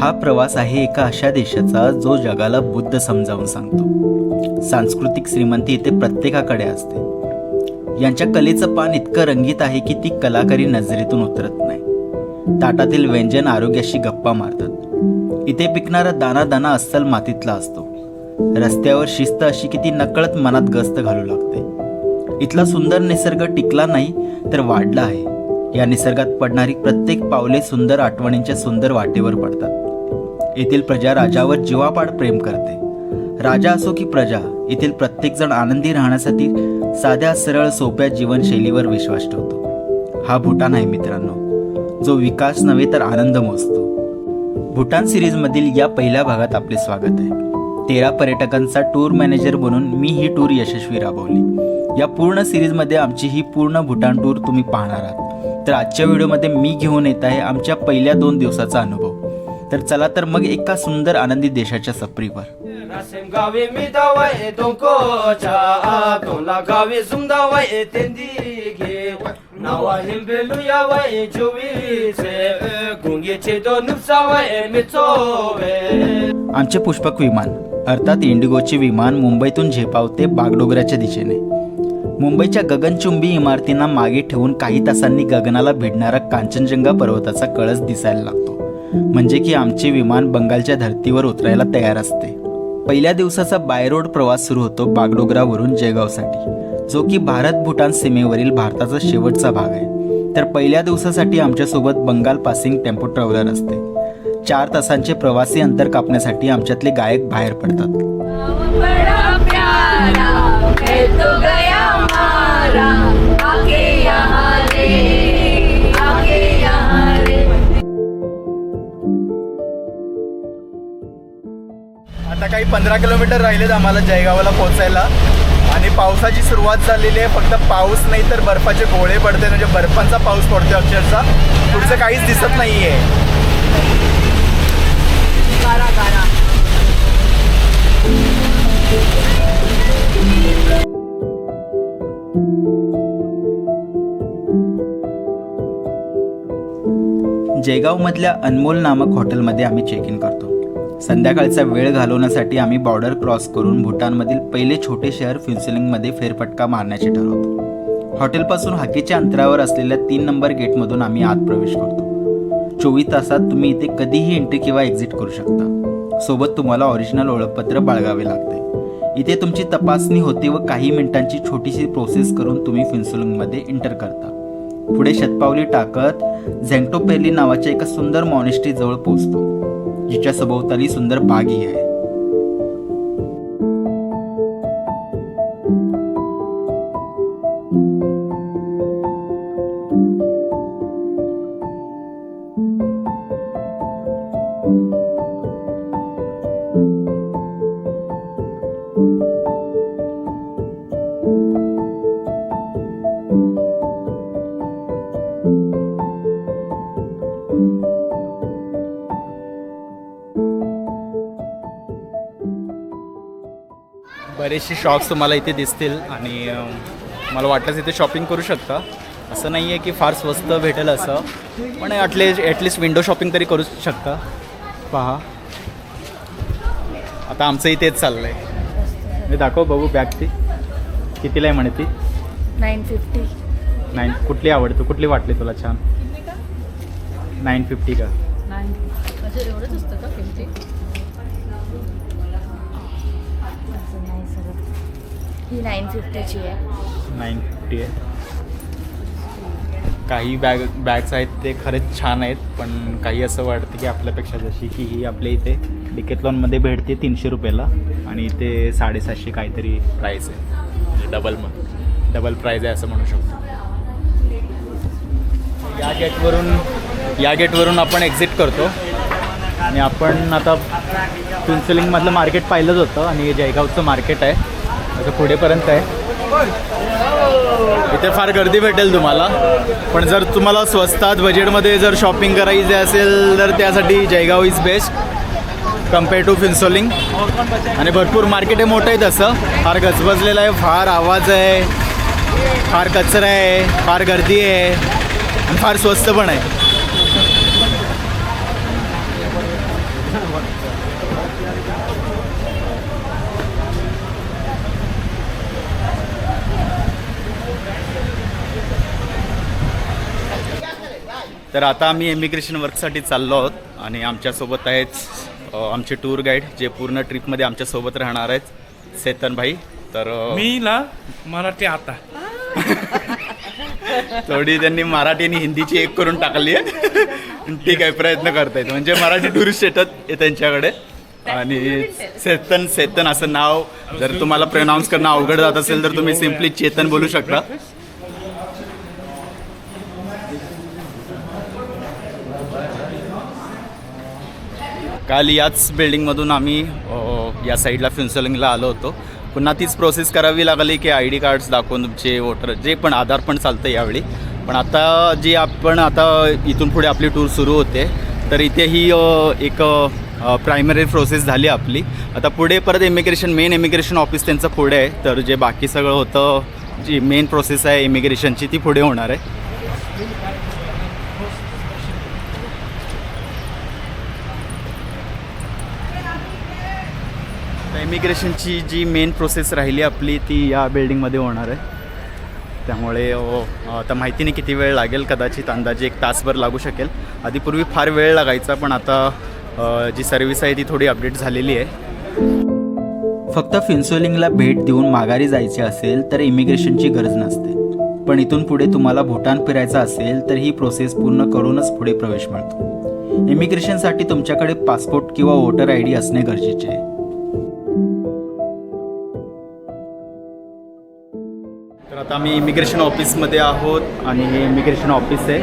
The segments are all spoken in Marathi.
हा प्रवास आहे एका अशा देशाचा जो जगाला बुद्ध समजावून सांगतो. सांस्कृतिक श्रीमंती इथे प्रत्येकाकडे असते. यांच्या कलेचं पान इतकं रंगीत आहे की ती कलाकारी नजरेतून उतरत नाही. ताटातील व्यंजन आरोग्याशी गप्पा मारतात. इथे पिकणारा दाना दाना अस्सल मातीतला असतो. रस्त्यावर शिस्त अशी की ती नकळत मनात गस्त घालू लागते. इथला सुंदर निसर्ग टिकला नाही तर वाढला आहे. या निसर्गात पडणारी प्रत्येक पावले सुंदर आठवणींच्या सुंदर वाटेवर पडतात. येथील प्रजा राजावर जीवापाड प्रेम करते. राजा असो की प्रजा येथील प्रत्येकजण आनंदी राहण्यासाठी साध्या सरळ सोप्या जीवनशैलीवर विश्वास ठेवतो. हा भूटान आहे मित्रांनो. जो विकास नव्हे तर आनंद मोजतो. भूटान सिरीजमधील या पहिल्या भागात आपले स्वागत आहे. तेरा पर्यटकांचा टूर मॅनेजर म्हणून मी ही टूर यशस्वी राबवली. या पूर्ण सिरीजमध्ये आमची ही पूर्ण भूटान टूर तुम्ही पाहणार आहात. तर आजच्या व्हिडिओमध्ये मी घेऊन येत आहे आमच्या पहिल्या दोन दिवसाचा अनुभव. तर चला तर मग एका सुंदर आनंदी देशाच्या सफरीवर se आमचे पुष्पक विमान अर्थात इंडिगोचे विमान मुंबईतून झेपावते बागडोगऱ्याच्या दिशेने. मुंबईच्या गगनचुंबी इमारतींना मागे ठेवून काही तासांनी गगनाला भिडणारा कांचनजंगा पर्वताचा कळस दिसायला लागतो. म्हणजे की आमचे विमान बंगालच्या धर्तीवर उतरायला तयार असते. पहिल्या दिवसाचा बाय रोड प्रवास सुरू होतो बागडोगरावरून जयगावसाठी जो की भारत भूटान सीमेवरील भारताचा शेवटचा भाग आहे. तर पहिल्या दिवसासाठी आमच्यासोबत बंगाल पासिंग टेम्पो ट्रॅव्हलर असते. चार तासांचे प्रवासी अंतर कापण्यासाठी आमच्यातले गायक बाहेर पडतात. बड़ा प्यारा तो गया आता काही पंधरा किलोमीटर राहिलेत आम्हाला जयगावला पोहोचायला. आणि पावसाची सुरुवात झालेली आहे. फक्त पाऊस नाही तर बर्फाचे गोळे पडते. म्हणजे बर्फांचा पाऊस पडतोय अक्षरशः. पुढचं काहीच दिसत नाही आहे जयगावमधल्या अनमोल नामक हॉटेलमध्ये आम्ही चेक इन करतो. संध्याकाळचा वेळ घालवण्यासाठी आम्ही बॉर्डर क्रॉस करून भूटानमधील पहिले छोटे शहर फ्युन्सिलिंगमध्ये फेरफटका मारण्याचे ठरवतो. हॉटेलपासून हाकीच्या अंतरावर असलेल्या तीन नंबर गेटमधून आम्ही आत प्रवेश करतो. चोवीस तासात तुम्ही इथे कधीही एंट्री किंवा एक्झिट करू शकता. सोबत तुम्हाला ऑरिजिनल ओळखपत्र बाळगावे लागते. इथे तुमची तपासणी होते व काही मिनिटांची छोटीशी प्रोसेस करून तुम्ही फिन्सुलिंगमध्ये एंटर करता. पुढे शतपावली टाकत झेंटोपेर्ली नावाच्या एका सुंदर मॉनेस्ट्रीजवळ पोहोचतो. जिच्या सभोवताली सुंदर बागही आहे बरेचसे शॉप्स तुम्हाला इथे दिसतील आणि मला वाटलंच इथे शॉपिंग करू शकता. असं नाही आहे की फार स्वस्त भेटेल असं पण ॲटलिस्ट ॲटलिस्ट विंडो शॉपिंग तरी करू शकता. पहा. आता आमचं इथेच चाललं आहे मी दाखव बघू बॅग ती. कितीला आहे म्हणे ती? Nine fifty. नाईन कुठली आवडते? कुठली वाटली तुला छान? नाईन फिफ्टी का? एवढंच ही नाईन फिफ्टीची आहे. नाईन फिफ्टी आहे. काही बॅग बॅग्स आहेत ते खरेच छान आहेत पण काही असं वाटतं की आपल्यापेक्षा जशी की ही आपल्या इथे डिकेथलॉनमध्ये भेटते तीनशे रुपयाला आणि इथे साडेसातशे काहीतरी प्राईस आहे. म्हणजे डबल मग. डबल प्राईज आहे असं म्हणू शकतो. या गेटवरून या गेटवरून आपण एक्झिट करतो. आणि आपण आता पिन्सिलिंगमधलं मार्केट पाहिलंच होतं आणि जयगावचं मार्केट आहे. असं पुढेपर्यंत आहे. इथे फार गर्दी भेटेल तुम्हाला. पण जर तुम्हाला स्वस्तात बजेटमध्ये जर शॉपिंग करायचे असेल तर त्यासाठी Jaigaon is best compare to Phuentsholing आणि भरपूर मार्केट आहे मोठं आहे तसं. फार गजबजलेलं आहे फार आवाज आहे फार कचरा आहे फार गर्दी आहे आणि फार स्वस्त पण आहे. तर आता आम्ही इमिग्रेशन वर्कसाठी चाललो आहोत आणि आमच्यासोबत आहेत अ, आमचे टूर गाईड जे पूर्ण ट्रिपमध्ये आमच्यासोबत राहणार आहेत सेतन भाई. तर मी ना मराठी आता. थोडी त्यांनी मराठी आणि हिंदीची एक करून टाकली आहे. ठीक आहे प्रयत्न करतायत. म्हणजे मराठी टुरिस्ट येतात त्यांच्याकडे. आणि सेतन सेतन असं नाव जर तुम्हाला प्रनाऊन्स करणं अवघड जात असेल तर तुम्ही सिम्पली चेतन बोलू शकता. काल याच बिल्डिंगमधून आम्ही या साईडला फिन्सलिंगला आलो होतो. पुन्हा तीच प्रोसेस करावी लागली की आय डी कार्ड्स दाखवून तुमचे वोटर जे पण आधार पण चालतं यावेळी. पण आता जी आपण आता इथून पुढे आपली टूर सुरू होते तर इथे ही एक प्रायमरी प्रोसेस झाली आपली. आता पुढे परत इमिग्रेशन मेन इमिग्रेशन ऑफिस त्यांचं पुढे आहे. तर जे बाकी सगळं होतं जी मेन प्रोसेस आहे इमिग्रेशनची ती पुढे होणार आहे. इमिग्रेशनची जी मेन प्रोसेस राहिली आपली ती या बिल्डिंगमध्ये होणार आहे. त्यामुळे आता माहिती नाही किती वेळ लागेल कदाचित अंदाजे एक तासभर लागू शकेल. आधी पूर्वी फार वेळ लागायचा पण आता जी सर्व्हिस आहे ती थोडी अपडेट झालेली आहे. फक्त फिन्सोलिंगला भेट देऊन माघारी जायचे असेल तर इमिग्रेशनची गरज नसते. पण इथून पुढे तुम्हाला भूटान फिरायचं असेल तर ही प्रोसेस पूर्ण करूनच पुढे प्रवेश मिळतो. इमिग्रेशनसाठी तुमच्याकडे पासपोर्ट किंवा वोटर आय डी असणे गरजेचे आहे. आता आम्ही इमिग्रेशन ऑफिसमध्ये आहोत आणि हे इमिग्रेशन ऑफिस आहे.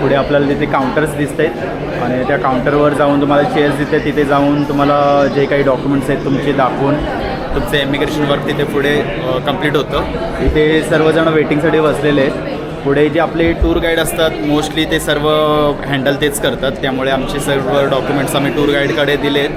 पुढे आपल्याला तिथे काउंटर्स दिसत आहेत आणि त्या काउंटरवर जाऊन तुम्हाला चेअर्स दिसते तिथे जाऊन तुम्हाला जे काही डॉक्युमेंट्स आहेत तुमचे दाखवून तुमचं इमिग्रेशन वर्क तिथे पुढे कंप्लीट होतं. इथे सर्वजण वेटिंगसाठी बसलेले आहेत. पुढे जे आपले टूर गाईड असतात मोस्टली ते सर्व हँडल तेच करतात. त्यामुळे आमचे सर्व डॉक्युमेंट्स आम्ही टूर गाईडकडे दिलेत.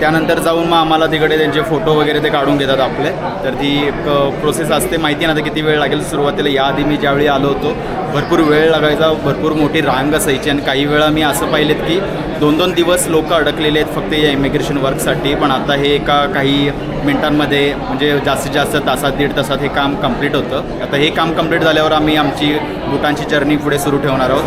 त्यानंतर जाऊन मग आम्हाला तिकडे त्यांचे फोटो वगैरे ते काढून घेतात आपले. तर ती एक प्रोसेस असते. माहिती नाही आता किती वेळ लागेल. सुरुवातीला याआधी मी ज्यावेळी आलो होतो भरपूर वेळ लागायचा. भरपूर मोठी रांग असायची. आणि काही वेळा मी असं पाहिलेत की दोन दोन दिवस लोक अडकलेले आहेत फक्त या इमिग्रेशन वर्कसाठी पण आता हे एका काही मिनिटांमध्ये म्हणजे जास्तीत जास्त तासात दीड तासात हे काम कंप्लीट होतं. आता हे काम कंप्लीट झाल्यावर आम्ही आमची बुटांची जर्नी पुढे सुरू ठेवणार आहोत.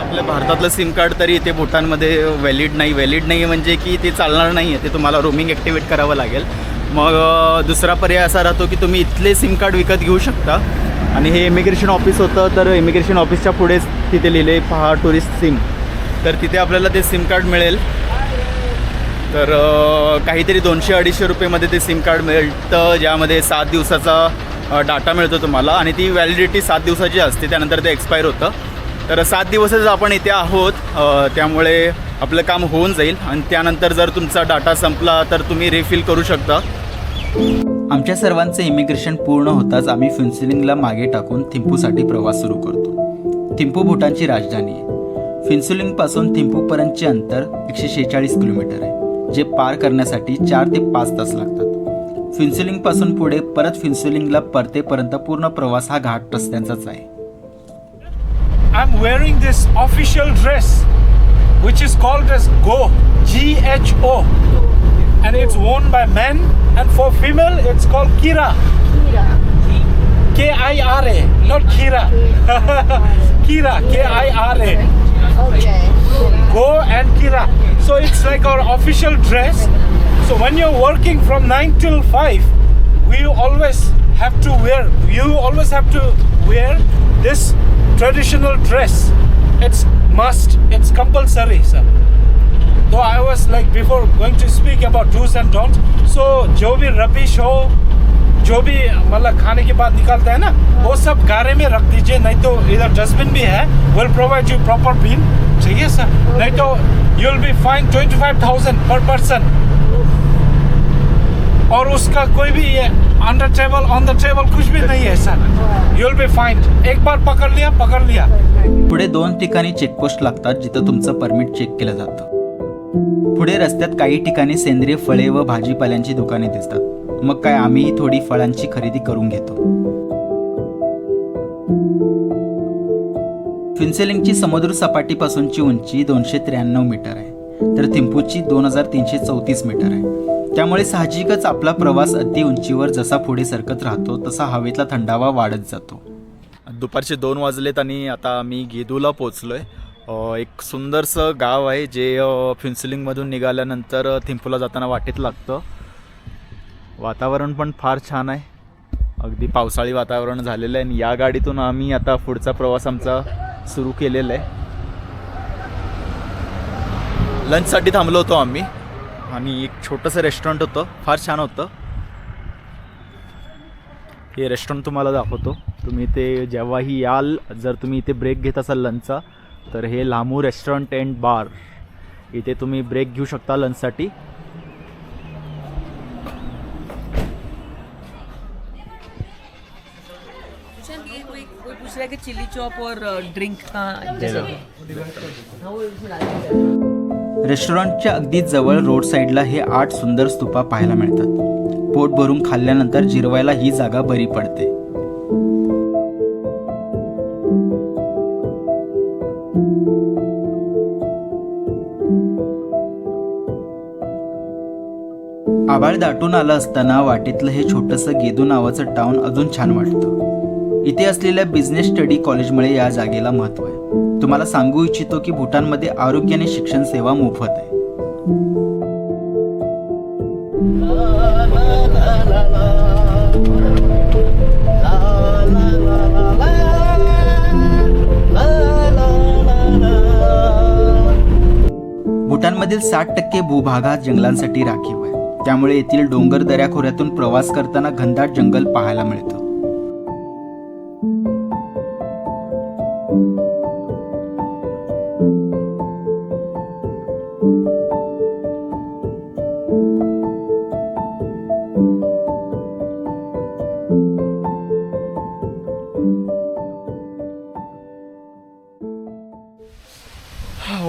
आपल्या भारतातलं सिम कार्ड तरी इथे भूटानमध्ये व्हॅलिड नाही. व्हॅलिड नाही म्हणजे की ते चालणार नाही आहे ते तुम्हाला रोमिंग ॲक्टिवेट करावं लागेल. मग दुसरा पर्याय असा राहतो की तुम्ही इथले सिम कार्ड विकत घेऊ शकता. आणि हे इमिग्रेशन ऑफिस होतं तर इमिग्रेशन ऑफिसच्या पुढेच तिथे लिहिले पहा टुरिस्ट सिम तर तिथे आपल्याला ते सिम कार्ड मिळेल. तर काहीतरी दोनशे अडीचशे रुपयेमध्ये ते सिम कार्ड मिळतं ज्यामध्ये सात दिवसाचा डाटा मिळतो तुम्हाला. आणि ती व्हॅलिडिटी सात दिवसाची असते त्यानंतर ते एक्सपायर होतं. तर सात दिवसच आपण इथे आहोत त्यामुळे आपलं काम होऊन जाईल. आणि त्यानंतर जर तुमचा डाटा संपला तर तुम्ही रिफिल करू शकता. आमच्या सर्वांचे इमिग्रेशन पूर्ण होताच आम्ही फिन्सिलिंगला मागे टाकून थिंपूसाठी प्रवास सुरू करतो. थिंपू भूटानची राजधानी आहे. फिन्सुलिंगपासून थिंपूपर्यंतचे अंतर एकशे शेहेचाळीस किलोमीटर आहे जे पार करण्यासाठी चार ते पाच तास लागतात. फिन्सुलिंगपासून पुढे परत फिन्सुलिंगला परतेपर्यंत पूर्ण प्रवास हा घाट रस्त्यांचाच आहे. I am wearing this official dress which is called as gho G H O and it's worn by men, and for female it's called Kira, K I R A, K I R A, not Kira, Kira, K I R A, Okay. Go and Kira. So it's like our official dress. So when you're working from nine till five, we always have to wear. You always have to wear this traditional dress. It's must. It's compulsory, sir. Though I was like before going to speak about do's and don'ts. So जो भी रबिश हो जो भी मतलब खाने के बाद निकालता है ना वो सब गारे में रख दीजिए नहीं तो इधर डस्टबिन भी है will provide you proper bin चाहिए सर नहीं तो you will be fine twenty five thousand per person और उसका कोई भी ये under table on the table कुछ भी नहीं है sir you will be fine एक बार पकड़ लिया पकड़ लिया. पुढे दोन ठिकाणी चेकपोस्ट लागतात जिथं तुमचं परमिट चेक केलं जातं. पुढे रस्त्यात काही ठिकाणी सेंद्रिय फळे व भाजीपाल्यांची दुकाने दिसतात. मग काय आम्हीही थोडी फळांची खरेदी करून घेतो. फिन्सेलिंगची समुद्र सपाटीपासूनची उंची दोनशे त्र्याण्णव मीटर आहे. तर थिंपूची दोन हजार तीनशे चौतीस मीटर आहे. त्यामुळे साहजिकच आपला प्रवास अति उंचीवर जसा पुढे सरकत राहतो तसा हवेतला थंडावा वाढत जातो. दुपारचे दोन वाजलेत आणि आता आम्ही गेदूला पोचलो आहे एक सुंदरसं गाव आहे जे फिन्सिलिंगमधून निघाल्यानंतर थिंपूला जाताना वाटेत लागतं. वातावरण पण फार छान आहे. अगदी पावसाळी वातावरण झालेलं आहे आणि या गाडीतून आम्ही आता पुढचा प्रवास आमचा सुरू केलेला आहे. लंचसाठी थांबलो होतो आम्ही आणि एक छोटंसं रेस्टॉरंट होतं. फार छान होतं. हे रेस्टॉरंट तुम्हाला दाखवतो. तुम्ही ते जेव्हाही याल जर तुम्ही इथे ब्रेक घेत असाल लंचचा तर हे लामू रेस्टॉरंट अँड बार इथे तुम्ही ब्रेक घेऊ शकता लंचसाठी चिली चॉप और ड्रिंक दीजिए। रेस्टॉरंटच्या अगदी जवळ रोड साईडला हे आठ सुंदर स्तूपा पाहायला मिळतात. पोट भरून खाल्ल्यानंतर जिरवायला ही जागा बरी पडते. आभाळ दाटून आलं असताना वाटेतलं हे छोटंसं गेदू नावाचं टाउन अजून छान वाटतं. इथे असलेल्या बिझनेस स्टडी कॉलेजमुळे या जागेला महत्त्व आहे. तुम्हाला सांगू इच्छितो की भूटानमध्ये आरोग्य आणि शिक्षण सेवा मोफत आहे. भूटानमधील साठ टक्के भूभाग हा जंगलांसाठी राखीव आहे. त्यामुळे येथील डोंगर दऱ्याखोऱ्यातून प्रवास करताना घनदाट जंगल पाहायला मिळतं.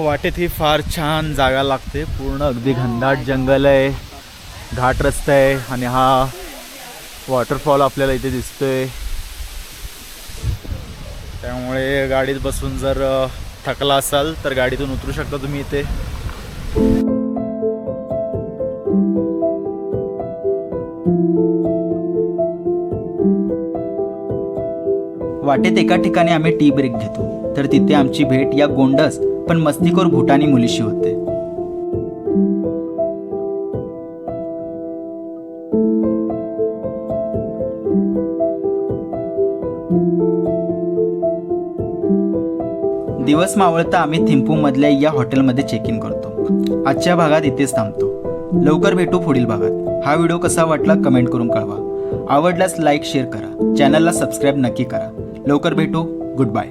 वाटेत ही फार छान जागा लागते. पूर्ण अगदी घनदाट जंगल आहे. घाट रस्ता आहे आणि हा वॉटरफॉल आपल्याला इथे दिसतोय. त्यामुळे गाडीत बसून जर थकला असाल तर गाडीतून उतरू शकता तुम्ही इथे. वाटेत एका ठिकाणी आम्ही टी ब्रेक घेतो. तर तिथे आमची भेट या गोंडस पण मस्तीखोर भूटानी मुलीशी होते. दिवस मावळता आम्ही थिंपूमधल्या या हॉटेलमध्ये चेक इन करतो. आजच्या भागात इथेच थांबतो. लवकर भेटू पुढील भागात. हा व्हिडिओ कसा वाटला कमेंट करून कळवा. आवडल्यास लाईक शेअर करा. चॅनलला सबस्क्राईब नक्की करा. लवकर भेटू. Good bye